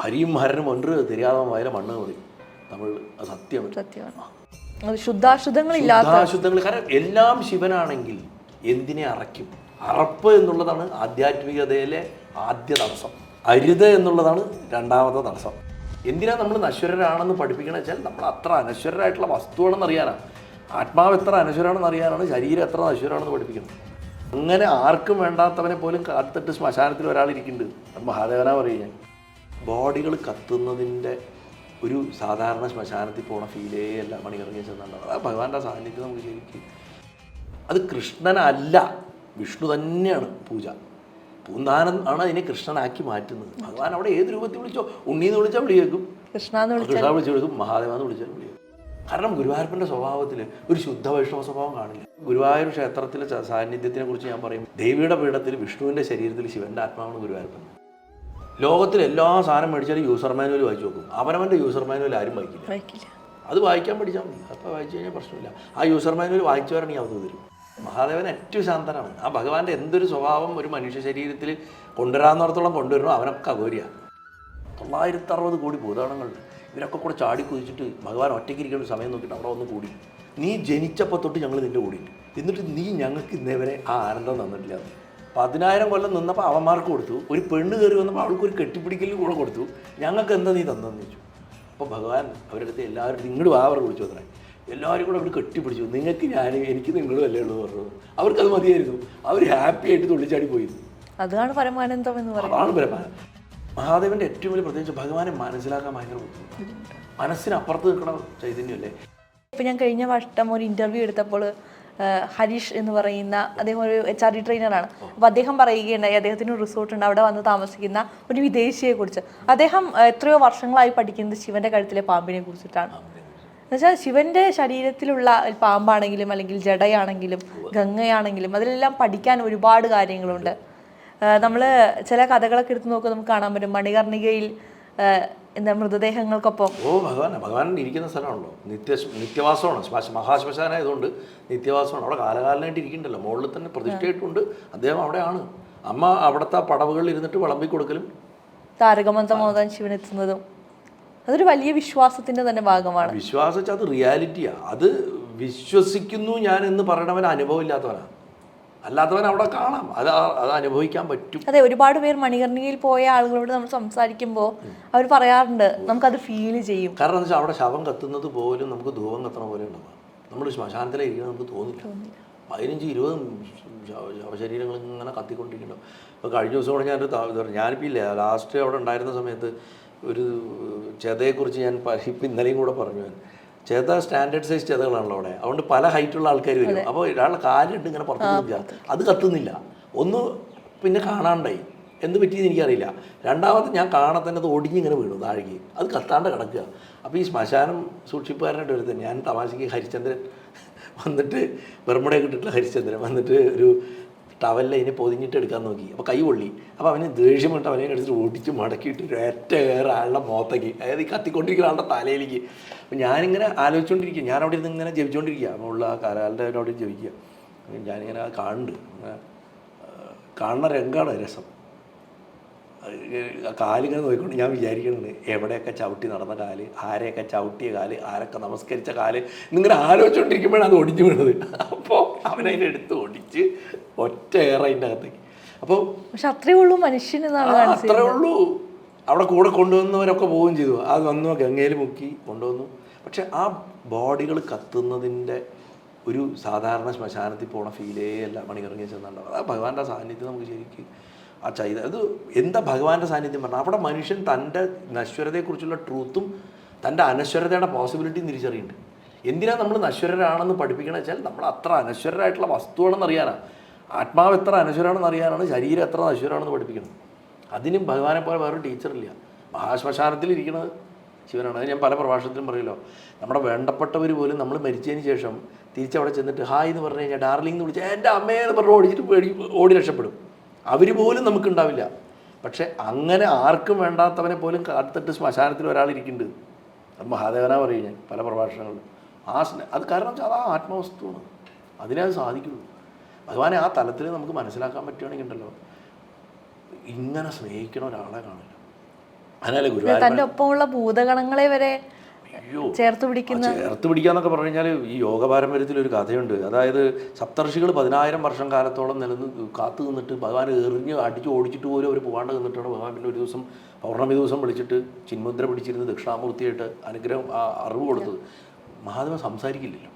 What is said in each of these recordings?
ഹരിയും ഹരനും ഒന്ന് தெரியாத മണ്ണ് മതി. തമിഴ് സത്യം സത്യമാണ്. ശുദ്ധാശുദ്ധങ്ങൾ കാരണം എല്ലാം ശിവനാണെങ്കിൽ എന്തിനെ അറയ്ക്കും? അറപ്പ് എന്നുള്ളതാണ് ആധ്യാത്മികതയിലെ ആദ്യ തടസ്സം. അരുത് എന്നുള്ളതാണ് രണ്ടാമത്തെ തടസ്സം. എന്തിനാ നമ്മൾ നശ്വരരാണെന്ന് പഠിപ്പിക്കണ വെച്ചാൽ നമ്മൾ അത്ര അനശ്വരരായിട്ടുള്ള വസ്തുവാണെന്ന് അറിയാനാണ് ആത്മാവ് എത്ര അനശ്വരാണെന്ന് അറിയാനാണ് ശരീരം എത്ര നശ്വരാണെന്ന് പഠിപ്പിക്കുന്നത്. അങ്ങനെ ആർക്കും വേണ്ടാത്തവനെ പോലും കാത്തിട്ട് ശ്മശാനത്തിൽ ഒരാളിരിക്കുന്നുണ്ട് മഹാദേവനാ മഹാദേവന പറയുക. ബോഡികൾ കത്തുന്നതിന്റെ ഒരു സാധാരണ ശ്മശാനത്തിൽ പോണ ഫീലേ അല്ല മണികറങ്ങി ചെന്നുണ്ടാവും ആ ഭഗവാന്റെ സാന്നിധ്യം നമുക്ക് ശരിക്കും. അത് കൃഷ്ണനല്ല വിഷ്ണു തന്നെയാണ് പൂജ. പൂന്താനം ആണ് അതിനെ കൃഷ്ണനാക്കി മാറ്റുന്നത്. ഭഗവാൻ അവിടെ ഏത് രൂപത്തിൽ വിളിച്ചോ ഉണ്ണീന്ന് വിളിച്ചാൽ വിളി കേൾക്കും കൃഷ്ണ എന്ന് വിളിച്ച കൃഷ്ണ എന്ന് വിളിക്കും മഹാദേവെന്ന് വിളിച്ചാൽ വിളി കേൾക്കും കാരണം ഗുരുവായൂരപ്പന്റെ സ്വഭാവത്തിൽ ഒരു ശുദ്ധ വൈഷ്ണവ സ്വഭാവം കാണില്ല. ഗുരുവായൂർ ക്ഷേത്രത്തിലെ സാന്നിധ്യത്തിനെ കുറിച്ച് ഞാൻ പറയും ദേവിയുടെ പീഠത്തിൽ വിഷ്ണുവിന്റെ ശരീരത്തിൽ ശിവന്റെ ആത്മാവാണ് ഗുരുവായൂരപ്പൻ. ലോകത്തിൽ എല്ലാ സാധനം മേടിച്ചാലും യൂസർ മാനുവൽ വായിച്ചു നോക്കും. അവനവന്റെ യൂസർ മാനുവൽ ആരും വായിക്കില്ല. അത് വായിക്കാൻ പഠിച്ചാൽ മതി. അപ്പോൾ വായിച്ചു കഴിഞ്ഞാൽ പ്രശ്നമില്ല. ആ യൂസർ മാനുവൽ വായിച്ചവരാണെങ്കിൽ അവർക്ക് തരും. മഹാദേവൻ ഏറ്റവും ശാന്തനാണ്. ആ ഭഗവാന്റെ എന്തൊരു സ്വഭാവം ഒരു മനുഷ്യ ശരീരത്തിൽ കൊണ്ടുവരാന്നിടത്തോളം കൊണ്ടുവരണോ അവനൊക്കെ അഗോര്യ തൊള്ളായിരത്തി അറുപത് കോടി ഭൂതാണങ്ങളുണ്ട് ഇവരൊക്കെ കൂടെ ചാടി കുതിച്ചിട്ട് ഭഗവാൻ ഒറ്റയ്ക്ക് ഇരിക്കുന്ന സമയം നോക്കിയിട്ട് അവിടെ ഒന്ന് കൂടി. നീ ജനിച്ചപ്പോൾ തൊട്ട് ഞങ്ങൾ നിന്റെ കൂടി എന്നിട്ട് നീ ഞങ്ങൾക്ക് ഇന്നേവരെ ആ ആനന്ദം തന്നിട്ടില്ല പതിനായിരം കൊല്ലം നിന്നപ്പോൾ അവന്മാർക്ക് കൊടുത്തു. ഒരു പെണ്ണ് കയറി വന്നപ്പോൾ അവൾക്ക് ഒരു കെട്ടിപ്പിടിക്കൽ കൂടെ കൊടുത്തു. ഞങ്ങൾക്ക് എന്താ നീ തന്നെന്ന് ചോദിച്ചു. അപ്പോൾ ഭഗവാൻ അവരുടെ അടുത്ത് എല്ലാവരും ഇങ്ങോട്ട് വാ അവർ വിളിച്ചു തന്നെ എല്ലാവരും കൂടെ അവർ കെട്ടിപ്പിടിച്ചു. നിങ്ങൾക്ക് ഞാൻ എനിക്ക് നിങ്ങളും അല്ലേ ഉള്ളൂ പറഞ്ഞു അവർക്കത് മതിയായിരുന്നു. അവർ ഹാപ്പി ആയിട്ട് തുള്ളിച്ചാടി പോയിരുന്നു. അതാണ് പരമാനന്ദം എന്ന് പറയുന്നത്. അതാണ് പരമാനന്ദം. മഹാദേവന്റെ ഏറ്റവും വലിയ പ്രത്യേകിച്ച് ഭഗവാനെ മനസ്സിലാക്കാൻ ഭയങ്കര ബുദ്ധിമുട്ട് മനസ്സിനപ്പുറത്ത് നിൽക്കണ ചൈതന്യമല്ലേ? ഇപ്പം ഞാൻ കഴിഞ്ഞ വട്ടം ഒരു ഇന്റർവ്യൂ എടുത്തപ്പോൾ ഹരീഷ് എന്ന് പറയുന്ന അദ്ദേഹം ഒരു എച്ച് ആർ ഡി ട്രെയിനറാണ് അപ്പോൾ അദ്ദേഹം പറയുകയുണ്ടായി അദ്ദേഹത്തിന് ഒരു റിസോർട്ട് ഉണ്ട് അവിടെ വന്ന് താമസിക്കുന്ന ഒരു വിദേശിയെ കുറിച്ച്. അദ്ദേഹം എത്രയോ വർഷങ്ങളായി പഠിക്കുന്നത് ശിവന്റെ കഴുത്തിലെ പാമ്പിനെ കുറിച്ചിട്ടാണ്. എന്നുവെച്ചാൽ ശിവന്റെ ശരീരത്തിലുള്ള പാമ്പാണെങ്കിലും അല്ലെങ്കിൽ ജടയാണെങ്കിലും ഗംഗയാണെങ്കിലും അതിലെല്ലാം പഠിക്കാൻ ഒരുപാട് കാര്യങ്ങളുണ്ട്. നമ്മൾ ചില കഥകളൊക്കെ എടുത്ത് നോക്കുമ്പോൾ നമുക്ക് കാണാൻ പറ്റും. മണികർണികയിൽ എന്താ മൃതദേഹങ്ങൾക്കൊപ്പം? ഓ ഭഗവാൻ ഭഗവാൻ ഇരിക്കുന്ന സ്ഥലമാണല്ലോ. നിത്യ നിത്യവാസമാണ്. ശ്മശ മഹാശ്മശാനം നിത്യവാസമാണ്. അവിടെ കാലകാലമായിട്ട് ഇരിക്കണ്ടല്ലോ മുകളിൽ തന്നെ പ്രതിഷ്ഠയായിട്ടുണ്ട്. അദ്ദേഹം അവിടെയാണ്. അമ്മ അവിടുത്തെ പടവുകളിൽ ഇരുന്നിട്ട് വിളമ്പി കൊടുക്കലും താരകമന്ത്രം മോദാൻ ശിവനെത്തുന്നതും. അതൊരു വലിയ വിശ്വാസത്തിന്റെ തന്നെ ഭാഗമാണ്. വിശ്വാസിച്ച അത് റിയാലിറ്റിയാണ് അത് വിശ്വസിക്കുന്നു ഞാൻ എന്ന് പറയണവൻ അനുഭവം ഇല്ലാത്തവനാണ് അല്ലാത്തവൻ അവിടെ കാണാം. അത് അത് അനുഭവിക്കാൻ പറ്റും. അതെ ഒരുപാട് പേർ മണികർണിയിൽ പോയ ആളുകളോട് നമ്മൾ സംസാരിക്കുമ്പോൾ അവർ പറയാറുണ്ട് നമുക്കത് ഫീൽ ചെയ്യും. കാരണം എന്താ വെച്ചാൽ അവിടെ ശവം കത്തുന്നത് പോലും നമുക്ക് ധൂപം കത്തണ പോലെ ഉണ്ടാവും. നമ്മൾ ശ്മശാനത്തിലെ ഇരിക്കുന്നത് നമുക്ക് തോന്നില്ല. പതിനഞ്ച് ഇരുപതും ശവ- ശവശരീരങ്ങൾ ഇങ്ങനെ കത്തിക്കൊണ്ടിരിക്കുന്നുണ്ടാവും. അപ്പോൾ കഴിഞ്ഞ ദിവസം കൂടെ ഞാനൊരു. ഞാനിപ്പോൾ ഇല്ല ലാസ്റ്റ് അവിടെ ഉണ്ടായിരുന്ന സമയത്ത് ഒരു ചെതയെക്കുറിച്ച് ഞാൻ ഇപ്പം ഇന്നലെയും കൂടെ പറഞ്ഞു ഞാൻ. ചെത സ്റ്റാൻഡേർഡ് സൈസ് ചേതകളാണല്ലോ അവിടെ. അതുകൊണ്ട് പല ഹൈറ്റുള്ള ആൾക്കാർ വരും. അപ്പോൾ ഒരാളുടെ കാലിട്ട് ഇങ്ങനെ പുറത്ത് നിൽക്കുക അത് കത്തുന്നില്ല. ഒന്ന് പിന്നെ കാണാണ്ടായി. എന്ത് പറ്റിയെന്ന് എനിക്കറിയില്ല. രണ്ടാമത് ഞാൻ കാണാൻ തന്നെ അത് ഒടിഞ്ഞിങ്ങനെ വീണു താഴേക്ക്. അത് കത്താണ്ട് കിടക്കുക. അപ്പോൾ ഈ ശ്മശാനം സൂക്ഷിപ്പുകാരനായിട്ട് വരുന്നത് ഞാൻ തമാശയ്ക്ക് ഹരിചന്ദ്രൻ വന്നിട്ട് ബർമുടയൊക്കെ ഇട്ടിട്ടുള്ള ഹരിചന്ദ്രൻ വന്നിട്ട് ഒരു ടവലിൽ അതിനെ പൊതിഞ്ഞിട്ട് എടുക്കാൻ നോക്കി. അപ്പോൾ കൈ പൊള്ളി. അപ്പോൾ അവന് ദേഷ്യം കൊണ്ട് അവനെ എടുത്തിട്ട് ഓടിച്ച് മടക്കിയിട്ട് ഒരൊറ്റ കയറി ആളുടെ മുഖത്തേക്ക്. അതായത് ഈ കത്തിക്കൊണ്ടിരിക്കുന്ന ആളുടെ തലയിലേക്ക്. അപ്പോൾ ഞാനിങ്ങനെ ആലോചിച്ചുകൊണ്ടിരിക്കുക ഞാൻ അവിടെ ഇരുന്ന് ഇങ്ങനെ ജപിച്ചുകൊണ്ടിരിക്കുക ആ കാലാലിന്റെ അവിടെ ജപിക്കുക ഞാനിങ്ങനെ കാണുന്നുണ്ട്. കാണുന്ന രംഗമാണ് രസം. കാലിങ്ങനെ നോക്കിക്കൊണ്ട് ഞാൻ വിചാരിക്കുന്നുണ്ട് എവിടെയൊക്കെ ചവിട്ടി നടന്ന കാൽ ആരെയൊക്കെ ചവിട്ടിയ കാൽ ആരൊക്കെ നമസ്കരിച്ച കാൽ എന്നിങ്ങനെ ആലോചിച്ചുകൊണ്ടിരിക്കുമ്പോഴാണ് അത് ഒടിഞ്ഞു വീണത്. അപ്പോൾ അവനതിനെ എടുത്ത് ഒടിച്ച് ഒറ്റ ഏറെ അതിന്റെ അകത്തേക്ക്. അപ്പോൾ പക്ഷെ അത്രയേ ഉള്ളൂ ആ, അത്രേ ഉള്ളൂ. അവിടെ കൂടെ കൊണ്ടുവന്നവരൊക്കെ പോവുകയും ചെയ്തു. അത് വന്നു ഗംഗയിൽ മുക്കി കൊണ്ടുവന്നു. പക്ഷെ ആ ബോഡികൾ കത്തുന്നതിന്റെ ഒരു സാധാരണ ശ്മശാനത്തിൽ പോണ ഫീലേ അല്ല. മണികറങ്ങി ചെന്നുണ്ടാവും ആ ഭഗവാന്റെ സാന്നിധ്യം നമുക്ക് ശരിക്കും ആ ചൈത അത് എന്താ ഭഗവാന്റെ സാന്നിധ്യം പറഞ്ഞാൽ അവിടെ മനുഷ്യൻ തന്റെ നശ്വരതയെക്കുറിച്ചുള്ള ട്രൂത്തും തന്റെ അനശ്വരതയുടെ പോസിബിലിറ്റിയും തിരിച്ചറിയുന്നുണ്ട്. എന്തിനാണ് നമ്മൾ നശ്വരരാണെന്ന് പഠിപ്പിക്കണമെന്ന് വെച്ചാൽ നമ്മൾ അത്ര അനശ്വരരായിട്ടുള്ള വസ്തുവാണെന്ന് അറിയാനാണ് ആത്മാവ് എത്ര അനശ്വരാണെന്ന് അറിയാനാണ് ശരീരം എത്ര നശ്വരാണെന്ന് പഠിപ്പിക്കണം അതിനും ഭഗവാനെ പോലെ വേറൊരു ടീച്ചറില്ല മഹാശ്മശാനത്തിൽ ഇരിക്കുന്നത് ശിവനാണ്. അത് ഞാൻ പല പ്രഭാഷണത്തിലും പറയുമല്ലോ നമ്മുടെ വേണ്ടപ്പെട്ടവർ പോലും നമ്മൾ മരിച്ചതിന് ശേഷം തിരിച്ചവിടെ ചെന്നിട്ട് ഹായ് എന്ന് പറഞ്ഞു കഴിഞ്ഞാൽ ഡാർലിംഗ് എന്ന് വിളിച്ചാൽ എന്റെ അമ്മയെന്ന് പറഞ്ഞ് ഓടിച്ചിട്ട് ഓടി രക്ഷപ്പെടും. അവർ പോലും നമുക്കുണ്ടാവില്ല. പക്ഷെ അങ്ങനെ ആർക്കും വേണ്ടാത്തവനെ പോലും കാത്തിട്ട് ശ്മശാനത്തിൽ ഒരാൾ ഇരിക്കുന്നുണ്ട്. അത് മഹാദേവന പറയും ഞാൻ പല പ്രഭാഷണങ്ങളിലും. ആ സ്നേ അത് കാരണം വെച്ചാൽ അത് ആ ആത്മവസ്തുവാണ്. അതിനെ അത് സാധിക്കുള്ളൂ. ഭഗവാനെ ആ തലത്തിൽ നമുക്ക് മനസ്സിലാക്കാൻ പറ്റുകയാണെങ്കിൽ ഉണ്ടല്ലോ. ഇങ്ങനെ സ്നേഹിക്കണ ഒരാളെ കാണില്ല. അതിനാലേ ഗുരുവായൂർ തന്റെ ഒപ്പമുള്ള ഭൂതഗണങ്ങളെ വരെ ചേർത്ത് പിടിക്കുന്ന ചേർത്ത് പിടിക്കാന്നൊക്കെ പറഞ്ഞു കഴിഞ്ഞാൽ ഈ യോഗ പാരമ്പര്യത്തിൽ ഒരു കഥയുണ്ട്. അതായത് സപ്തർഷികൾ പതിനായിരം വർഷം കാലത്തോളം നിലനിന്ന് കാത്തു നിന്നിട്ട് ഭഗവാൻ എറിഞ്ഞ് അടിച്ച് ഓടിച്ചിട്ട് പോലും അവർ പോകാണ്ട് നിന്നിട്ടാണ് ഭഗവാൻ പിന്നെ ഒരു ദിവസം പൗർണമി ദിവസം വിളിച്ചിട്ട് ചിന്മുദ്ര പിടിച്ചിരുന്ന് ദക്ഷിണാമൂർത്തിയായിട്ട് അനുഗ്രഹം ആ അറിവ് കൊടുത്തത്. മഹാദേവൻ സംസാരിക്കില്ലല്ലോ.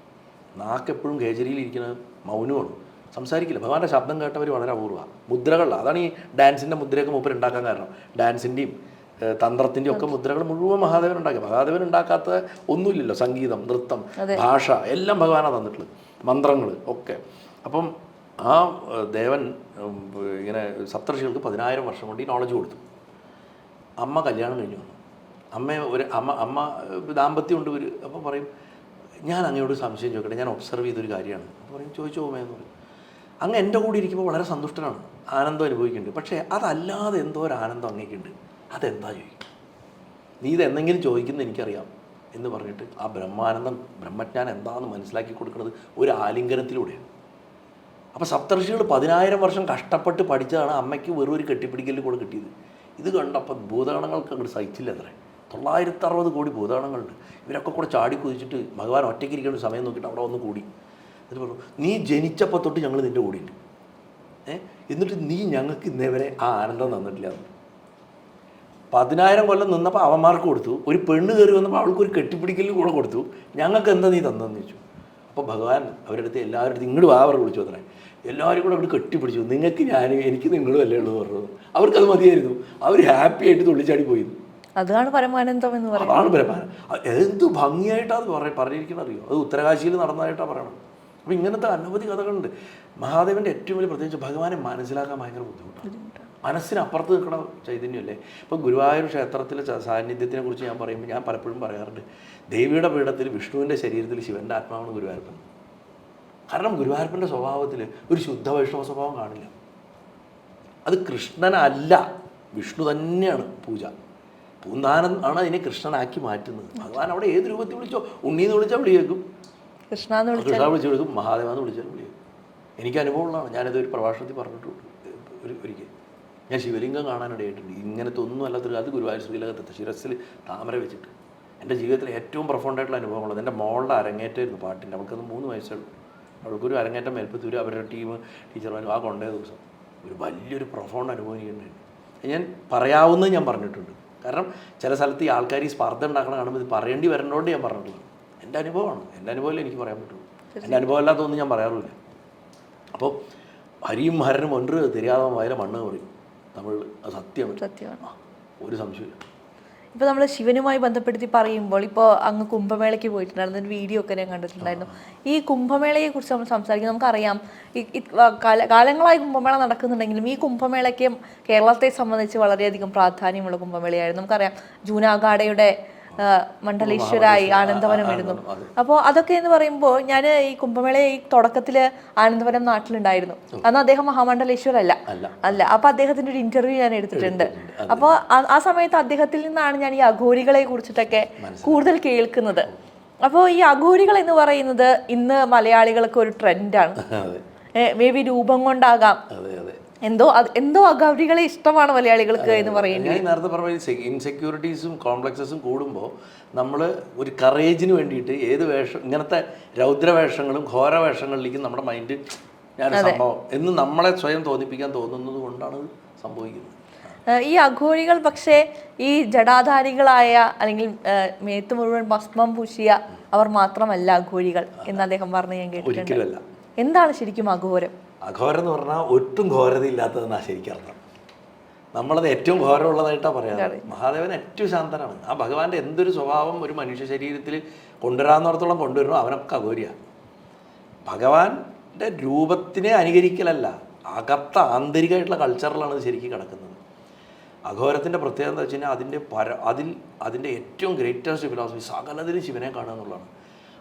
നാക്കെപ്പോഴും ഇരിക്കുന്ന മൗനമാണ്. സംസാരിക്കില്ല. ഭഗവാന്റെ ശബ്ദം കേട്ടവർ വളരെ അപൂർവമാണ് മുദ്രകളിലാണ് അതാണ് ഈ ഡാൻസിന്റെ മുദ്രയൊക്കെ മൂപ്പർ ഉണ്ടാക്കാൻ കാരണം. ഡാൻസിന്റെയും തന്ത്രത്തിന്റെ ഒക്കെ മുദ്രകൾ മുഴുവൻ മഹാദേവൻ ഉണ്ടാക്കി മഹാദേവൻ ഉണ്ടാക്കാത്ത ഒന്നുമില്ലല്ലോ. സംഗീതം നൃത്തം ഭാഷ എല്ലാം ഭഗവാനാണ് തന്നിട്ടുള്ളത്. മന്ത്രങ്ങൾ ഒക്കെ. അപ്പം ആ ദേവൻ ഇങ്ങനെ സപ്തർഷികൾക്ക് പതിനായിരം വർഷം കൊണ്ട് ഈ നോളജ് കൊടുത്തു. അമ്മ കല്യാണം കഴിഞ്ഞു വന്നു. അമ്മ ഒരു അമ്മ അമ്മ ദാമ്പത്യം ഉണ്ട് ഒരു അപ്പോൾ പറയും ഞാൻ അങ്ങയോട് സംശയം ചോദിക്കട്ടെ. ഞാൻ ഒബ്സർവ് ചെയ്തൊരു കാര്യമാണ്. അപ്പോൾ പറയും ചോദിച്ചോ എന്ന് പറയും. അങ്ങ് എന്റെ കൂടെ ഇരിക്കുമ്പോൾ വളരെ സന്തുഷ്ടനാണ്. ആനന്ദം അനുഭവിക്കുന്നുണ്ട്. പക്ഷേ അതല്ലാതെ എന്തോ ഒരു ആനന്ദം അങ്ങേക്കുണ്ട്. അതെന്താ ചോദിക്കും? നീ ഇത് എന്തെങ്കിലും ചോദിക്കുന്നത് എനിക്കറിയാം എന്ന് പറഞ്ഞിട്ട് ആ ബ്രഹ്മാനന്ദം ബ്രഹ്മജ്ഞാനം എന്താണെന്ന് മനസ്സിലാക്കി കൊടുക്കുന്നത് ഒരു ആലിംഗനത്തിലൂടെയാണ്. അപ്പോൾ സപ്തർഷികൾ പതിനായിരം വർഷം കഷ്ടപ്പെട്ട് പഠിച്ചതാണ് അമ്മയ്ക്ക് വെറും ഒരു കെട്ടിപ്പിടിക്കലിൽ കൂടെ കിട്ടിയത്. ഇത് കണ്ടപ്പോൾ ഭൂതഗണങ്ങൾക്ക് അങ്ങോട്ട് സഹിച്ചില്ല അത്രേ. തൊള്ളായിരത്തി അറുപത് കോടി ഭൂതഗണങ്ങളുണ്ട്. ഇവരൊക്കെ കൂടെ ചാടി കുതിച്ചിട്ട് ഭഗവാൻ ഒറ്റയ്ക്ക് ഇരിക്കേണ്ട സമയം നോക്കിയിട്ട് അവിടെ വന്ന് കൂടി. എന്നിട്ട് പറഞ്ഞു നീ ജനിച്ചപ്പോൾ തൊട്ട് ഞങ്ങൾ നിന്റെ കൂടിയിട്ട് ഏഹ് എന്നിട്ട് നീ ഞങ്ങൾക്ക് ഇന്നേവരെ ആ ആനന്ദം തന്നിട്ടില്ല. പതിനായിരം കൊല്ലം നിന്നപ്പോൾ അവന്മാർക്ക് കൊടുത്തു. ഒരു പെണ്ണ് കയറി വന്നപ്പോൾ അവൾക്ക് ഒരു കെട്ടിപ്പിടിക്കൽ കൂടെ കൊടുത്തു. ഞങ്ങൾക്ക് എന്താ നീ തന്നെന്ന് ചോദിച്ചു. അപ്പോൾ ഭഗവാൻ അവരുടെ അടുത്ത് എല്ലാവരുടെ അടുത്ത് ഇങ്ങോട്ട് വാ അവർ വിളിച്ചു തന്നെ എല്ലാവരും കൂടെ അവിടെ കെട്ടിപ്പിടിച്ചു. നിങ്ങൾക്ക് ഞാൻ എനിക്ക് നിങ്ങളും അല്ലേ ഉള്ളൂ പറഞ്ഞു അവർക്കത് മതിയായിരുന്നു. അവർ ഹാപ്പി ആയിട്ട് തുള്ളിച്ചാടി പോയി. അതാണ് പരമാനന്ദം എന്ന് പറയുന്നത്. അതാണ് പരമാനന്ദം. എന്ത് ഭംഗിയായിട്ടാണ് അത് പറ പറഞ്ഞിരിക്കുന്നത് അറിയോ? അത് ഉത്തരകാശിയിൽ നടന്നതായിട്ടാണ് പറയണം അപ്പോൾ ഇങ്ങനത്തെ അനവധി കഥകളുണ്ട്. മഹാദേവന്റെ ഏറ്റവും വലിയ പ്രത്യേകിച്ച് ഭഗവാനെ മനസ്സിലാക്കാൻ ഭയങ്കര ബുദ്ധിമുട്ടാണ്. മനസ്സിനപ്പുറത്ത് നിൽക്കണ ചൈതന്യമല്ലേ? ഇപ്പോൾ ഗുരുവായൂർ ക്ഷേത്രത്തിലെ സാന്നിധ്യത്തിനെ കുറിച്ച് ഞാൻ പറയുമ്പോൾ ഞാൻ പലപ്പോഴും പറയാറുണ്ട്. ദേവിയുടെ പീഠത്തിൽ വിഷ്ണുവിന്റെ ശരീരത്തിൽ ശിവന്റെ ആത്മാവാണ് ഗുരുവായൂരപ്പൻ. കാരണം ഗുരുവായൂരപ്പന്റെ സ്വഭാവത്തിൽ ഒരു ശുദ്ധ വൈഷ്ണവ സ്വഭാവം കാണില്ല. അത് കൃഷ്ണനല്ല. വിഷ്ണു തന്നെയാണ് പൂജ. പൂന്താനം ആണ് അതിനെ കൃഷ്ണനാക്കി മാറ്റുന്നത്. ഭഗവാൻ അവിടെ ഏത് രൂപത്തിൽ വിളിച്ചോ ഉണ്ണീന്ന് വിളിച്ചാൽ വിളി കേൾക്കും കൃഷ്ണ എന്ന് കൊടുക്കും മഹാദേവ എന്ന് വിളിച്ചാൽ വിളി കേൾക്കും എനിക്ക് അനുഭവമുള്ളതാണ്. ഞാനിത് ഒരു പ്രഭാഷണത്തിൽ പറഞ്ഞിട്ടുണ്ട്. ഒരു ഒരിക്കൽ. ഞാൻ ശിവലിംഗം കാണാനിടയായിട്ടുണ്ട്. ഇങ്ങനത്തെ ഒന്നും അല്ലാത്തൊരു അത് ഗുരുവായൂർ ശ്രീലകത്തെ ശിരസിൽ താമര വെച്ചിട്ട്. എന്റെ ജീവിതത്തിലെ ഏറ്റവും പ്രൊഫൗണ്ടായിട്ടുള്ള അനുഭവമുള്ളത് എന്റെ മോളുടെ അരങ്ങേറ്റമായിരുന്നു പാട്ടിന്റെ. അവൾക്കത് മൂന്ന് വയസ്സുള്ളൂ അവൾക്കൊരു അരങ്ങേറ്റം മേൽപ്പത്തൂര് അവരുടെ ടീം ടീച്ചർമാരും ആ കൊണ്ടേ ദിവസം. ഒരു വലിയൊരു പ്രൊഫോണ്ട് അനുഭവം എനിക്കുണ്ടായിരുന്നു. ഞാൻ പറയാവുന്നത് ഞാൻ പറഞ്ഞിട്ടുണ്ട്. കാരണം ചില സ്ഥലത്ത് ഈ ആൾക്കാർ ഈ സ്പർദ്ധ ഉണ്ടാക്കണം കാണുമ്പോൾ ഇത് പറയേണ്ടി വരേണ്ടതുകൊണ്ട് ഞാൻ പറഞ്ഞിട്ടുള്ളത്. എന്റെ അനുഭവമാണ്. എന്റെ അനുഭവമല്ലേ എനിക്ക് പറയാൻ പറ്റുള്ളൂ. എന്റെ അനുഭവം അല്ലാത്തതൊന്നും ഞാൻ പറയാറില്ല അപ്പോൾ ഹരിയും ഹരനും ഒൻപത് തിരിയാതെ വയലെ മണ്ണ് പറയും. അത് സത്യമാണ്. സത്യമാണ്. ഒരു സംശയമില്ല ഇപ്പൊ നമ്മൾ ശിവനുമായി ബന്ധപ്പെടുത്തി പറയുമ്പോൾ ഇപ്പോൾ അങ്ങ് കുംഭമേളയ്ക്ക് പോയിട്ടുണ്ടായിരുന്നു. ഒരു വീഡിയോ ഒക്കെ ഞാൻ കണ്ടിട്ടുണ്ടായിരുന്നു. ഈ കുംഭമേളയെ കുറിച്ച് നമ്മൾ സംസാരിക്കും നമുക്കറിയാം ഈ- കാലങ്ങളായി കുംഭമേള നടക്കുന്നുണ്ടെങ്കിലും ഈ കുംഭമേളയ്ക്ക് കേരളത്തെ സംബന്ധിച്ച് വളരെയധികം പ്രാധാന്യമുള്ള കുംഭമേളയായിരുന്നു. നമുക്കറിയാം ജൂനാഗാഡയുടെ മണ്ഡലേശ്വരായി ആനന്ദവനം. അതെ. അപ്പോൾ അതൊക്കെ എന്ന് പറയുമ്പോൾ ഞാൻ ഈ കുംഭമേള ഈ തുടക്കത്തിൽ ആനന്ദവനം നാട്ടിലുണ്ടായിരുന്നു. അന്ന് അദ്ദേഹം മഹാമണ്ഡലേശ്വരല്ല. അല്ല. അല്ല. അപ്പോൾ അദ്ദേഹത്തിന്റെ ഒരു ഇന്റർവ്യൂ ഞാൻ എടുത്തിട്ടുണ്ട്. അപ്പോൾ ആ സമയത്ത് അദ്ദേഹത്തിൽ നിന്നാണ് ഞാൻ ഈ അഘോരികളെ കുറിച്ചിട്ടൊക്കെ കൂടുതൽ കേൾക്കുന്നത്. അപ്പോൾ ഈ അഘോരികൾ എന്ന് പറയുന്നത് ഇന്ന് മലയാളികൾക്ക് ഒരു ട്രെൻഡാണ് മേ ബി രൂപം കൊണ്ടാകാം. എന്തോ എന്തോ അഗൗരികളെ ഇഷ്ടമാണ് മലയാളികൾക്ക് എന്ന് പറയുന്നത്. ഞാൻ നേരത്തെ പറഞ്ഞ ഇൻസെക്യൂരിറ്റീസും കോംപ്ലക്സസും കൂടുമ്പോൾ നമ്മൾ ഒരു കറേജിന് വേണ്ടിയിട്ട് ഏത് വേഷം ഇങ്ങനത്തെ രൗദ്രവേഷങ്ങളും ഘോരവേഷങ്ങളിലേക്കും നമ്മുടെ മൈൻഡ് ഞാൻ സംഭവം എന്ന് നമ്മളെ സ്വയം തോന്നിപ്പിക്കാൻ തോന്നുന്നത് കൊണ്ടാണ് സംഭവിക്കുന്നത്. ഈ അഘോരികൾ പക്ഷേ ഈ ജടാധാരികളായ അല്ലെങ്കിൽ മേത്ത് മുഴുവൻ ഭസ്മം പൂശിയ അവർ മാത്രമല്ല അഘോരികൾ എന്ന് അദ്ദേഹം പറഞ്ഞു ഞാൻ കേട്ടിട്ടുണ്ട്. എന്താണ് ശരിക്കും അഘോരം? അഘോരം എന്ന് പറഞ്ഞാൽ ഒട്ടും ഘോരതയില്ലാത്തതെന്നാണ് ശരിക്കും അർത്ഥം. നമ്മളത് ഏറ്റവും ഘോരമുള്ളതായിട്ടാണ് പറയാറ്. മഹാദേവൻ ഏറ്റവും ശാന്തനാണ്. ആ ഭഗവാന്റെ എന്തൊരു സ്വഭാവം ഒരു മനുഷ്യ ശരീരത്തിൽ കൊണ്ടുവരാന്നിടത്തോളം കൊണ്ടുവരണോ അവനൊക്കെ അഘോരിയാണ് ഭഗവാന്റെ രൂപത്തിനെ അനുകരിക്കലല്ല അകത്ത ആന്തരികമായിട്ടുള്ള കൾച്ചറിലാണ് ഇത് ശരിക്കും കിടക്കുന്നത്. അഘോരത്തിന്റെ പ്രത്യേകത എന്താ വെച്ച് കഴിഞ്ഞാൽ അതിന്റെ പര അതിൽ അതിന്റെ ഏറ്റവും ഗ്രേറ്റസ്റ്റ് ഫിലോസഫി സകലതിലും ശിവനെ കാണുക എന്നുള്ളതാണ്.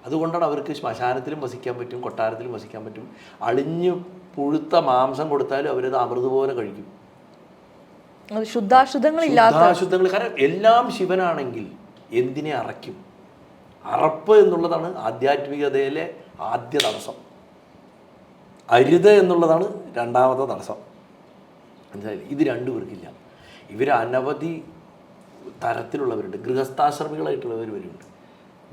അതുകൊണ്ടാണ് അവർക്ക് ശ്മശാനത്തിലും വസിക്കാൻ പറ്റും കൊട്ടാരത്തിലും വസിക്കാൻ പറ്റും. അളിഞ്ഞു പുഴുത്ത മാംസം കൊടുത്താലും അവരത് അമൃത് പോലെ കഴിക്കും ശുദ്ധാശുദ്ധങ്ങൾ കാരണം എല്ലാം ശിവനാണെങ്കിൽ എന്തിനെ അറയ്ക്കും? അറപ്പ് എന്നുള്ളതാണ് ആധ്യാത്മികതയിലെ ആദ്യ തടസ്സം. അരുത് എന്നുള്ളതാണ് രണ്ടാമത്തെ തടസ്സം. മനസ്സിലായില്ലേ? ഇത് രണ്ടു പേർക്കില്ല ഇവർ അനവധി തരത്തിലുള്ളവരുണ്ട്. ഗൃഹസ്ഥാശ്രമികളായിട്ടുള്ളവർ വരുന്നുണ്ട്.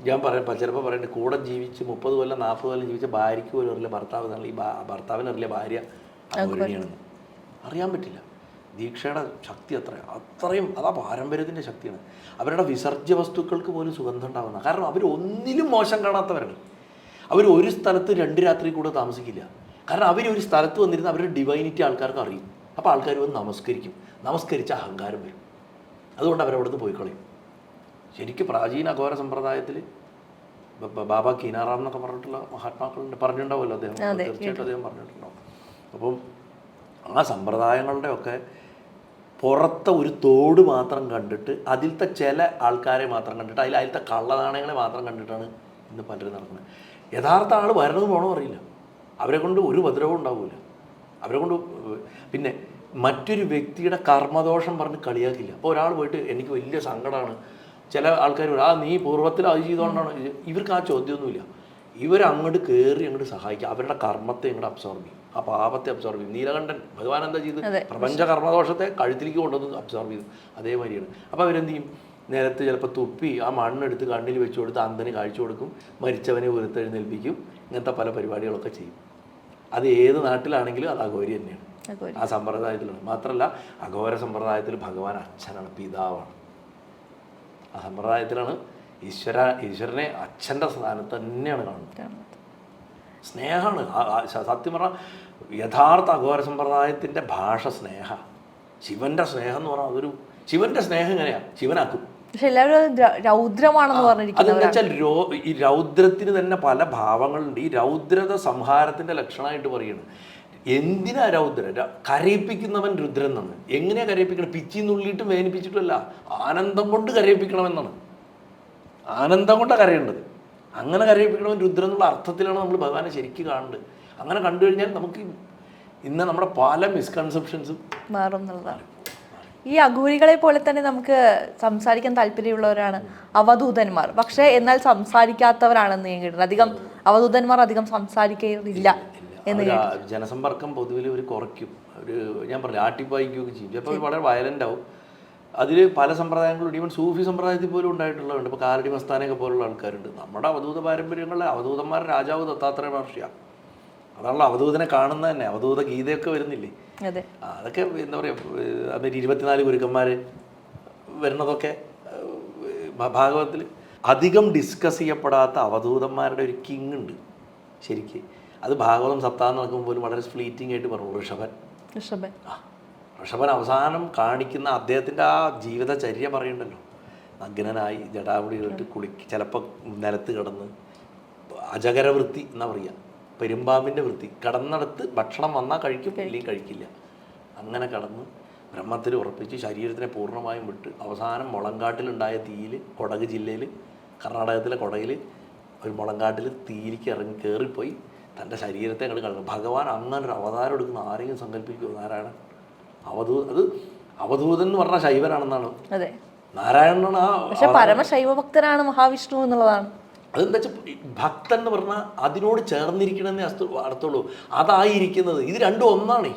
ഞാൻ പറയാം ചിലപ്പോൾ പറയുന്നത് കൂടെ ജീവിച്ച് മുപ്പത് കൊല്ലം നാൽപ്പത് കൊല്ലം ജീവിച്ച ഭാര്യയ്ക്ക് പോലും അറിയില്ല ഭർത്താവ് എന്നുള്ള ഈ ഭർത്താവിന് അറിയില്ല ഭാര്യ അഗൗരണിയാണെന്ന് അറിയാൻ പറ്റില്ല. ദീക്ഷയുടെ ശക്തി അത്ര അത്രയും അതാ പാരമ്പര്യത്തിന്റെ ശക്തിയാണ്. അവരുടെ വിസർജ്യ വസ്തുക്കൾക്ക് പോലും സുഗന്ധം ഉണ്ടാകുന്ന കാരണം അവർ ഒന്നിലും മോശം കാണാത്തവരാണ്. അവർ ഒരു സ്ഥലത്ത് രണ്ട് രാത്രി കൂടെ താമസിക്കില്ല. കാരണം അവർ ഒരു സ്ഥലത്ത് വന്നിരുന്ന അവരുടെ ഡിവൈനിറ്റി ആൾക്കാർക്ക് അറിയും. അപ്പോൾ ആൾക്കാർ വന്ന് നമസ്കരിക്കും. നമസ്കരിച്ച അഹങ്കാരം വരും. അതുകൊണ്ട് അവരവിടുന്ന് പോയി കളയും ശരിക്കും പ്രാചീന അഘോര സമ്പ്രദായത്തിൽ ബാബ കീനാറാം എന്നൊക്കെ പറഞ്ഞിട്ടുള്ള മഹാത്മാക്കളുണ്ട് പറഞ്ഞിട്ടുണ്ടാവുമല്ലോ അദ്ദേഹം. തീർച്ചയായിട്ടും അദ്ദേഹം പറഞ്ഞിട്ടുണ്ടാവും. അപ്പം ആ സമ്പ്രദായങ്ങളുടെ ഒക്കെ പുറത്തെ ഒരു തോട് മാത്രം കണ്ടിട്ട് അതിലത്തെ ചില ആൾക്കാരെ മാത്രം കണ്ടിട്ട് അതിൽ അതിലത്തെ കള്ളനാണയങ്ങളെ മാത്രം കണ്ടിട്ടാണ് ഇന്ന് പലരും നടക്കുന്നത്. യഥാർത്ഥ ആൾ വരണത് പോകണോ അറിയില്ല. അവരെ കൊണ്ട് ഒരു ഉപദ്രവവും ഉണ്ടാവില്ല അവരെ കൊണ്ട് പിന്നെ മറ്റൊരു വ്യക്തിയുടെ കർമ്മദോഷം പറഞ്ഞ് കളിയാക്കില്ല. അപ്പോൾ ഒരാൾ പോയിട്ട് എനിക്ക് വലിയ സങ്കടമാണ് ചില ആൾക്കാർ പറയും, ആ നീ പൂർവത്തിൽ അത് ചെയ്തുകൊണ്ടാണ് ഇത്." ഇവർക്ക് ആ ചോദ്യമൊന്നുമില്ല. ഇവരങ്ങോട്ട് കയറി അങ്ങോട്ട് സഹായിക്കുക അവരുടെ കർമ്മത്തെ ഇങ്ങോട്ട് അബ്സോർബ് ചെയ്യും. ആ പാപത്തെ അബ്സോർബ് ചെയ്യും. നീലകണ്ഠൻ ഭഗവാൻ എന്താ ചെയ്ത് പ്രപഞ്ച കർമ്മദോഷത്തെ കഴുത്തിലേക്ക് കൊണ്ടുവന്ന് അബ്സോർബ് ചെയ്തു. അതേമാതിരിയാണ്. അപ്പോൾ അവരെന്ത് ചെയ്യും? നേരത്തെ ചിലപ്പോൾ തുപ്പി ആ മണ്ണെടുത്ത് കണ്ണിൽ വെച്ച് കൊടുത്ത് അന്തന് കാഴ്ച കൊടുക്കും. മരിച്ചവനെ ഉയർത്തെഴുന്നേൽപ്പിക്കും ഇങ്ങനത്തെ പല പരിപാടികളൊക്കെ ചെയ്യും. അത് ഏത് നാട്ടിലാണെങ്കിലും അത് അഘോരി തന്നെയാണ്. ആ സമ്പ്രദായത്തിലാണ്. മാത്രമല്ല അഘോര സമ്പ്രദായത്തിൽ ഭഗവാൻ അച്ഛനാണ് പിതാവാണ്. ആ സമ്പ്രദായത്തിലാണ് ഈശ്വര ഈശ്വരനെ അച്ഛന്റെ സ്ഥാനത്ത് തന്നെയാണ് കാണുന്നത്. സ്നേഹമാണ്. സത്യം പറഞ്ഞാൽ യഥാർത്ഥ അഘോര സമ്പ്രദായത്തിന്റെ ഭാഷ സ്നേഹ. ശിവന്റെ സ്നേഹം എന്ന് പറഞ്ഞാൽ അതൊരു ശിവന്റെ സ്നേഹം എങ്ങനെയാണ് ശിവനാക്കും. പക്ഷെ എല്ലാവരും രൗദ്രമാണെന്ന് ഈ രൗദ്രത്തിന് തന്നെ പല ഭാവങ്ങളുണ്ട്. ഈ രൗദ്രത സംഹാരത്തിന്റെ ലക്ഷണമായിട്ട് പറയുന്നത് എന്തിനാ രൗദ്ര? ര- കരയിപ്പിക്കുന്നവൻ രുദ്രൻ എന്നാണ് എങ്ങനെയാ കരയിപ്പിക്കണം? പിച്ചി നുള്ളിയിട്ടും വേദനിപ്പിച്ചിട്ടുമല്ല ആനന്ദം കൊണ്ട് കരയിപ്പിക്കണമെന്നാണ് ആനന്ദം കൊണ്ടാണ് കരയേണ്ടത്. അങ്ങനെ കരയിപ്പിക്കണമെൻ രുദ്രൻ എന്നുള്ള അർത്ഥത്തിലാണ് നമ്മൾ ഭഗവാനെ ശരിക്കും കാണുന്നത്. അങ്ങനെ കണ്ടു കഴിഞ്ഞാൽ നമുക്ക് ഇന്ന് നമ്മുടെ പല മിസ്കൺസെപ്ഷൻസും മാറും എന്നുള്ളതാണ്. ഈ അഘോരികളെ പോലെ തന്നെ നമുക്ക് സംസാരിക്കാൻ താല്പര്യമുള്ളവരാണ് അവധൂതന്മാർ. പക്ഷേ എന്നാൽ സംസാരിക്കാത്തവരാണെന്ന് ഞാൻ കേട്ടിട്ടുണ്ട്. അധികം അവധൂതന്മാർ അധികം സംസാരിക്കാറില്ല എന്ന് ജനസമ്പർക്കം പൊതുവിൽ ഒരു കുറയ്ക്കും. ഒരു ഞാൻ പറഞ്ഞു ആട്ടിപ്പായിക്കുകയൊക്കെ ചെയ്യും. ചിലപ്പോൾ വളരെ വയലന്റ് ആവും അതിൽ പല സമ്പ്രദായങ്ങളും ഈവൻ സൂഫി സമ്പ്രദായത്തിൽ പോലും ഉണ്ടായിട്ടുള്ളതുണ്ട് ഇപ്പോൾ കാലടി മസ്താനയൊക്കെ പോലുള്ള ആൾക്കാരുണ്ട്. നമ്മുടെ അവധൂത പാരമ്പര്യങ്ങളിലെ അവധൂതന്മാരുടെ രാജാവ് ദത്താത്രേയ മഹർഷിയാണ് അതാണല്ലോ അവധൂതനെ കാണുന്നത് തന്നെ. അവധൂത ഗീതയൊക്കെ വരുന്നില്ലേ? അതെ. അതൊക്കെ എന്താ പറയുക അതിൽ ഇരുപത്തിനാല് ഗുരുക്കന്മാർ വരുന്നതൊക്കെ ഭാഗവത്തിൽ അധികം ഡിസ്കസ് ചെയ്യപ്പെടാത്ത അവധൂതന്മാരുടെ ഒരു കിങ് ഉണ്ട്. ശരിക്ക്. അത് ഭാഗവതം സപ്താഹം നടക്കുമ്പോൾ പോലും വളരെ സ്പ്ലീറ്റിംഗ് ആയിട്ട് പറഞ്ഞു ഋഷഭൻ. ഋഷഭൻ. ആ ഋഷഭൻ അവസാനം കാണിക്കുന്ന അദ്ദേഹത്തിന്റെ ആ ജീവിതചര്യ പറയുന്നുണ്ടല്ലോ. അഗ്നനായി ജടാമുടി ഇട്ട് കുളിക്ക് ചിലപ്പോൾ നിലത്ത് കിടന്ന് അജകരവൃത്തി എന്നാ പറയുക. പെരുമ്പാമ്പിന്റെ വൃത്തി. കടന്നെടുത്ത് ഭക്ഷണം വന്നാൽ കഴിക്കും ഇല്ലെങ്കിൽ കഴിക്കില്ല. അങ്ങനെ കടന്ന് ബ്രഹ്മത്തിൽ ഉറപ്പിച്ച് ശരീരത്തിനെ പൂർണമായും വിട്ട് അവസാനം മുളങ്കാട്ടിലുണ്ടായ തീയിൽ കൊടക് ജില്ലയിൽ കർണാടകത്തിലെ കൊടകിൽ ഒരു മുളങ്കാട്ടിൽ തീയിലേക്ക് ഇറങ്ങി കയറിപ്പോയി. തന്റെ ശരീരത്തെ അങ്ങോട്ട് കളഞ്ഞു ഭഗവാൻ അങ്ങനെ ഒരു അവതാരം എടുക്കുന്ന ആരെയും സങ്കല്പിക്കുമോ നാരായണൻ. അവധൂ അത് അവധൂതൻ എന്ന് പറഞ്ഞാൽ ശൈവനാണെന്നാണ്? നാരായണനാണ് ആ പക്ഷെ പരമശൈവ ഭക്തനാണ് മഹാവിഷ്ണു എന്നുള്ളതാണ്. അതെന്താ വെച്ചാൽ ഭക്തൻ എന്ന് പറഞ്ഞാൽ അതിനോട് ചേർന്നിരിക്കണമെന്നേ അസ്തു അർത്ഥമുള്ളൂ അതായിരിക്കുന്നത്. ഇത് രണ്ടും ഒന്നാണേ.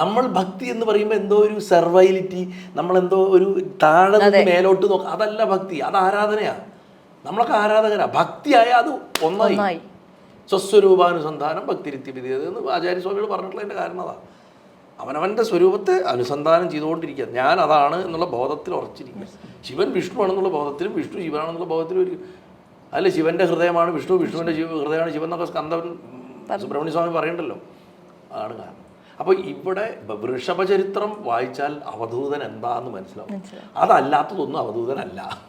നമ്മൾ ഭക്തി എന്ന് പറയുമ്പോൾ എന്തോ ഒരു സെർവൈലിറ്റി നമ്മളെന്തോ ഒരു താഴെ നിന്ന് മേലോട്ട് നോക്കുക അതല്ല ഭക്തി. അത് ആരാധനയാണ് നമ്മളൊക്കെ ആരാധകരാ. ഭക്തിയായ അത് ഒന്നായി. സ്വസ്വരൂപാനുസന്ധാനം ഭക്തിരിത്തി വിധിയത് എന്ന് ആചാര്യസ്വാമികൾ പറഞ്ഞിട്ടുള്ളതിന്റെ കാരണം അതാ. അവനവന്റെ സ്വരൂപത്തെ അനുസന്ധാനം ചെയ്തുകൊണ്ടിരിക്കുക. ഞാൻ അതാണ് എന്നുള്ള ബോധത്തിൽ ഉറച്ചിരിക്കുക. ശിവൻ വിഷ്ണു ആണെന്നുള്ള ബോധത്തിലും വിഷ്ണു ശിവനാണെന്നുള്ള ബോധത്തിലും ഒരു അല്ല? ശിവന്റെ ഹൃദയമാണ് വിഷ്ണു. വിഷ്ണുവിന്റെ ശിവ ഹൃദയമാണ് ശിവൻ എന്നൊക്കെ സ്കന്ദൻ സുബ്രഹ്മണ്യ സ്വാമി പറയണ്ടല്ലോ. ആണ് കാരണം. അപ്പോൾ ഇവിടെ വൃഷഭചരിത്രം വായിച്ചാൽ അവധൂതൻ എന്താന്ന് മനസ്സിലാവും. അതല്ലാത്തതൊന്നും അവധൂതനല്ല.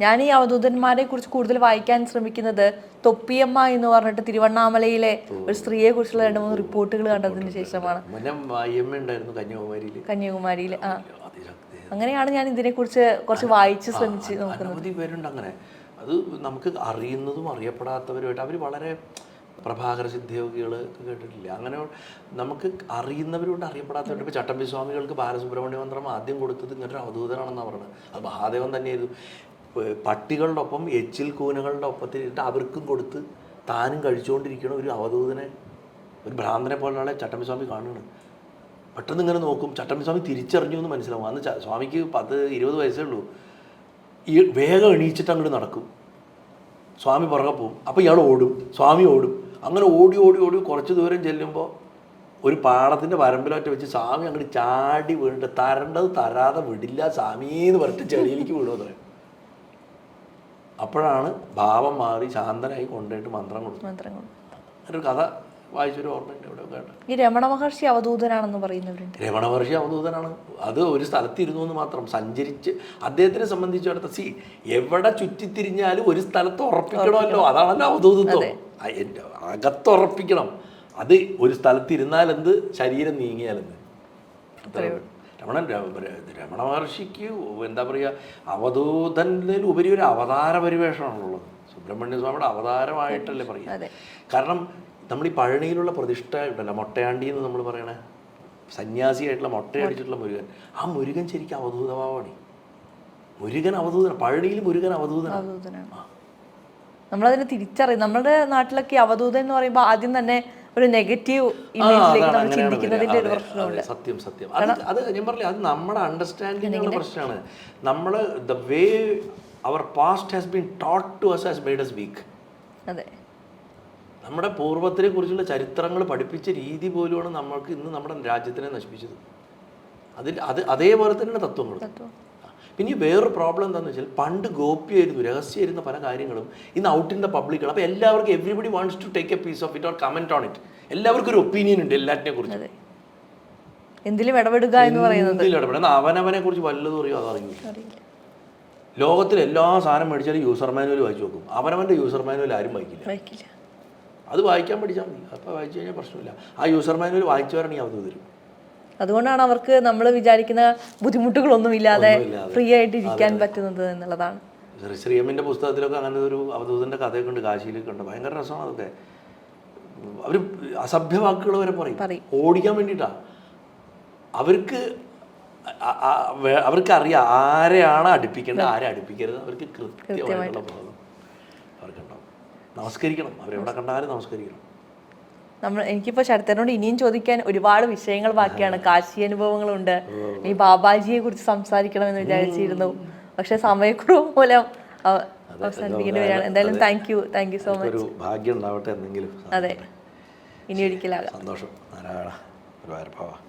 ഞാൻ ഈ അവധൂതന്മാരെ കുറിച്ച് കൂടുതൽ വായിക്കാൻ ശ്രമിക്കുന്നത് തൊപ്പിയമ്മ എന്ന് പറഞ്ഞിട്ട് തിരുവണ്ണാമലയിലെ ഒരു സ്ത്രീയെ കുറിച്ചുള്ള രണ്ട് മൂന്ന് റിപ്പോർട്ടുകൾ കണ്ടതിന് ശേഷമാണ്. കന്യാകുമാരിയിൽ കന്യാകുമാരിയിൽ ആ. അങ്ങനെയാണ് ഞാൻ ഇതിനെക്കുറിച്ച് കുറച്ച് വായിച്ച് ശ്രമിച്ച് നോക്കുന്നത്. പേരുണ്ട് അങ്ങനെ. അത് നമുക്ക് അറിയുന്നതും അറിയപ്പെടാത്തവരുമായിട്ട് അവർ വളരെ പ്രഭാകര സിദ്ധിയോഗികൾ കേട്ടിട്ടില്ല? അങ്ങനെ നമുക്ക് അറിയുന്നവരുണ്ട് അറിയപ്പെടാത്തവരുണ്ട്. ഇപ്പോൾ ചട്ടമ്പി സ്വാമികൾക്ക് ബാലസുബ്രഹ്മണ്യ മന്ത്രം ആദ്യം കൊടുത്തത് ഇങ്ങനൊരു അവധൂതനാണെന്നാണ് പറഞ്ഞത്. അത് മഹാദേവൻ തന്നെയായിരുന്നു. പ- പട്ടികളുടെ ഒപ്പം എച്ചിൽ കൂനകളുടെ ഒപ്പത്തിട്ട് അവർക്കും കൊടുത്ത് താനും കഴിച്ചുകൊണ്ടിരിക്കണ ഒരു അവധൂതനെ ഒരു ഭ്രാന്തനെ പോലെയുള്ള ചട്ടമ്പിസ്വാമി കാണുകയാണ് പെട്ടെന്ന് ഇങ്ങനെ നോക്കും ചട്ടമ്പിസ്വാമി തിരിച്ചറിഞ്ഞു എന്ന് മനസ്സിലാവും. അന്ന് സ്വാമിക്ക് പത്ത് ഇരുപത് വയസ്സേ ഉള്ളൂ. ഈ വേഗം എണീച്ചിട്ട് അങ്ങോട്ട് നടക്കും. സ്വാമി പുറകെ പോവും അപ്പോൾ ഇയാൾ ഓടും സ്വാമി ഓടും. അങ്ങനെ ഓടി ഓടി ഓടി കുറച്ച് ദൂരം ചെല്ലുമ്പോൾ ഒരു പാടത്തിന്റെ വരമ്പിലൊറ്റ വെച്ച് സ്വാമി അങ്ങോട്ട് ചാടി വീണിട്ട് തരേണ്ടത് തരാതെ വിടില്ല സ്വാമി എന്ന് പറഞ്ഞിട്ട് ചെടിയിലേക്ക് വീടുമെന്ന് പറയും. അപ്പോഴാണ് ഭാവം മാറി ശാന്തനായി കൊണ്ടുപോയിട്ട് മന്ത്രം കൊടുത്തു മന്ത്രം. ഒരു കഥ വായിച്ചൊരു ഓർമ്മയുണ്ട് ഇവിടെ ഈ രമണ മഹർഷി അവധൂതനാണെന്ന് പറയുന്നവരുണ്ട്. രമണ മഹർഷി അവധൂതനാണ്. അത് ഒരു സ്ഥലത്തിരുന്നു എന്ന് മാത്രം സഞ്ചരിച്ച് അദ്ദേഹത്തിനെ സംബന്ധിച്ചിടത്ത് സി എവിടെ ചുറ്റിത്തിരിഞ്ഞാലും ഒരു സ്ഥലത്ത് ഉറപ്പിക്കണമല്ലോ. അതാണല്ലോ അവധൂതത്വം. അകത്തുറപ്പിക്കണം അത് ഒരു സ്ഥലത്തിരുന്നാലെന്ത് ശരീരം നീങ്ങിയാലെന്ത് അത്രേ ഉള്ളൂ. രമണൻ രമണ മഹർഷിക്ക് എന്താ പറയുക അവധൂതനിൽ ഉപരി ഒരു അവതാര പരിവേഷമാണുള്ളത്. സുബ്രഹ്മണ്യ സ്വാമിയുടെ അവതാരമായിട്ടല്ലേ പറയുക. കാരണം നമ്മൾ ഈ പഴനിയിലുള്ള പ്രതിഷ്ഠ ഉണ്ടല്ലോ മൊട്ടയാണ്ടി എന്ന് നമ്മൾ പറയണേ. സന്യാസിയായിട്ടുള്ള മൊട്ടയടിച്ചിട്ടുള്ള മുരുകൻ. ആ മുരുകൻ ശരിക്കും അവധൂതഭാവമാണ് മുരുകൻ അവധൂതന പഴനിയിൽ മുരുകൻ അവധൂതനാണ്. നമ്മളതിനെ തിരിച്ചറിയും. നമ്മുടെ നാട്ടിലൊക്കെ അവധൂതൻ എന്ന് പറയുമ്പോൾ ആദ്യം തന്നെ ഒരു നെഗറ്റീവ് ഇമേജിലേക്ക് നമ്മൾ ചിന്തിക്കുന്നതിന്റെ ഒരു പ്രശ്നമുണ്ട് സത്യം സത്യം. അത് അത് ഞാൻ പറഞ്ഞില്ല അത് നമ്മുടെ അണ്ടർസ്റ്റാൻഡിങ്ങിനുള്ള പ്രശ്നമാണ്. നമ്മൾ the way our past has been taught to us has made us weak അതെ. നമ്മുടെ പൂർവത്തിനെ കുറിച്ചുള്ള ചരിത്രങ്ങൾ പഠിപ്പിച്ച രീതി പോലുമാണ് നമ്മൾക്ക് ഇന്ന് നമ്മുടെ രാജ്യത്തിനെ നശിപ്പിച്ചത്. അതിൽ അത് അതേപോലെ തന്നെയാണ് തത്വങ്ങൾ തത്വം. പിന്നെ വേറൊരു പ്രോബ്ലം എന്താണെന്ന് വെച്ചാൽ പണ്ട് ഗോപ്യമായിരുന്നു രഹസ്യമായിരുന്ന പല കാര്യങ്ങളും. ഇന്ന് ഔട്ട് ഇൻ ദ പബ്ലിക്കാണ് അപ്പോൾ എല്ലാവർക്കും everybody wants to take a piece of it or comment on it എല്ലാവർക്കും ഒരു ഒപ്പീനിയൻ ഉണ്ട് എല്ലാറ്റിനെ കുറിച്ച്. എന്തിലും ഇടപെടുക എന്ന് പറയുന്നത്. ഇടപെടുന്ന അവനവനെ കുറിച്ച് വല്ലതും അറിയോ? അതറിയില്ല ലോകത്തിൽ എല്ലാ സാധനം മേടിച്ചാലും യൂസർ മാനുവൽ വായിച്ചു നോക്കും. അവനവന്റെ യൂസർ മാനുവൽ ആരും വായിക്കില്ല. വായിക്കില്ല. അത് വായിക്കാൻ പഠിച്ചാൽ മതി. അപ്പോൾ വായിച്ചു കഴിഞ്ഞാൽ പ്രശ്നമില്ല. ആ യൂസർ മാനുവൽ വായിച്ചവരാണെങ്കിൽ അവധി തരും. അതുകൊണ്ടാണ് അവർക്ക് നമ്മൾ വിചാരിക്കുന്ന ബുദ്ധിമുട്ടുകളൊന്നും ഇല്ലാതെ ഫ്രീ ആയിട്ട് ഇരിക്കാൻ പറ്റുന്നത് എന്നുള്ളതാണ്. ശ്രീ ശ്രീയമ്മിന്റെ പുസ്തകത്തിലൊക്കെ അങ്ങനെ ഒരു അവധൂതന്റെ കഥയൊക്കെ ഉണ്ട് കാശിയിലൊക്കെ ഉണ്ട്. ഭയങ്കര രസമാണ് അതൊക്കെ. അവർ അസഭ്യ വാക്കുകൾ വരെ പറയും. ഓടിക്കാൻ വേണ്ടിട്ടാ അവർക്ക് അ- അ- അവർക്ക് അറിയാം ആരെയാണ് അടുപ്പിക്കേണ്ടത് ആരെ അടുപ്പിക്കരുത്. അവർക്ക് കൃത്യമായിട്ടുള്ള ബോധം അവർക്കുണ്ടാവും. നമസ്കരിക്കണം. അവരെവിടെ കണ്ടാലും നമസ്കരിക്കണം. നമ്മൾ എനിക്കിപ്പോൾ ശരത്തനോട് ഇനിയും ചോദിക്കാൻ ഒരുപാട് വിഷയങ്ങൾ ബാക്കിയാണ്. കാശി അനുഭവങ്ങളുണ്ട്. ഈ ബാബാജിയെ കുറിച്ച് സംസാരിക്കണം സംസാരിക്കണമെന്ന് വിചാരിച്ചിരുന്നു. പക്ഷെ സമയക്കുറവ് മൂലം അവ- അവസാനിപ്പിക്കേണ്ടി വരികയാണ്. എന്തായാലും thank you thank you so much ഒരു ഭാഗ്യം ഉണ്ടാവട്ടെ എന്തെങ്കിലും അതെ. ഇനി ഒരിക്കലാകാം. സന്തോഷം. നാരായണ ഗുരുവായൂരപ്പ